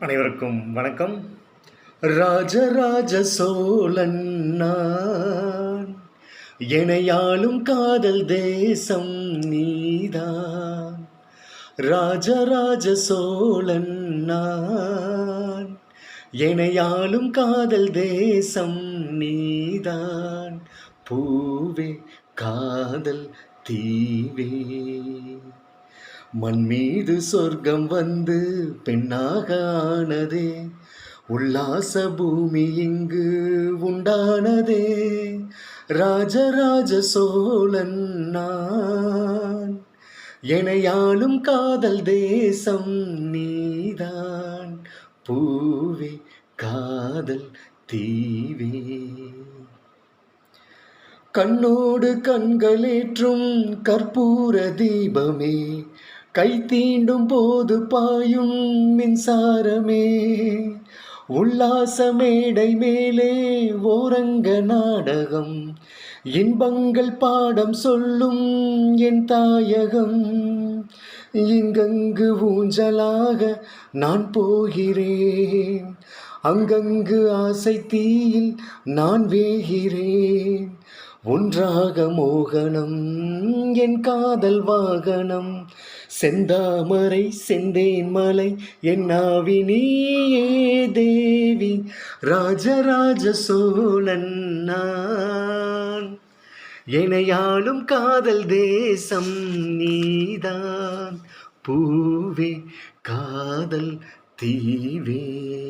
அனைவருக்கும் வணக்கம். ராஜராஜ சோழன் இணையாளும் காதல் தேசம் நீதான். ராஜராஜ சோழன் இணையாளும் காதல் தேசம் நீதான். பூவே காதல் தீவே. மண் மீது சொர்க்கம் வந்து பெண்ணாக ஆனதே உல்லாச பூமி இங்கு உண்டானதே. ராஜராஜ சோழன் நான் எனையாளும் காதல் தேசம் நீதான். பூவே காதல் தீவே. கண்ணோடு கண்களேற்றும் கற்பூர தீபமே கை தீண்டும் போது பாயும் மின்சாரமே. உல்லாச மேடை மேலே ஓரங்க நாடகம். இன்பங்கள் பாடம் சொல்லும் என் தாயகம். இங்கங்கு ஊஞ்சலாக நான் போகிறேன். அங்கங்கு ஆசை தீயில் நான் வேகிறேன். ஒன்றாக மோகனம் என் காதல் வாகனம். செந்தாமரை செந்தேன் மலை என் நாவி தேவி. ராஜராஜ சோழன் நான். எனையாளும் காதல் தேசம் நீதான். பூவே காதல் தீவே.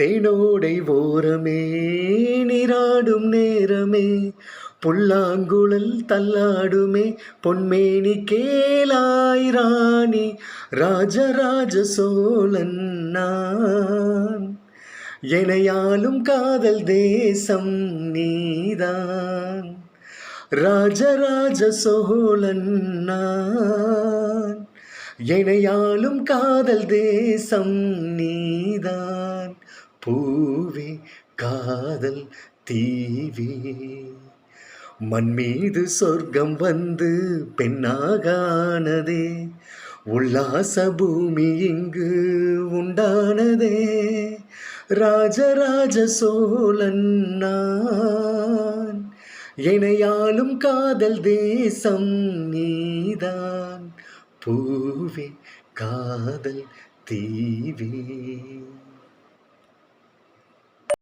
தேனோடை ஓரமே நீராடும் நேரமே புல்லாங்குழல் தள்ளாடுமே பொன்மேனி கேலாய் ராணி ராஜராஜ சோழன் நான். எனையாலும் காதல் தேசம் நீதான் ராஜராஜ சோழன் நான். எனையாலும் காதல் தேசம் நீதான். பூவே காதல் தீவி. மண்மீது சொர்க்கம் வந்து பெண்ணாக ஆனதே உல்லாச பூமி இங்கு உண்டானதே. ராஜராஜ சோழன் நான். எனையாலும் காதல் தேசம் நீதான். பூவே காதல் தீவே.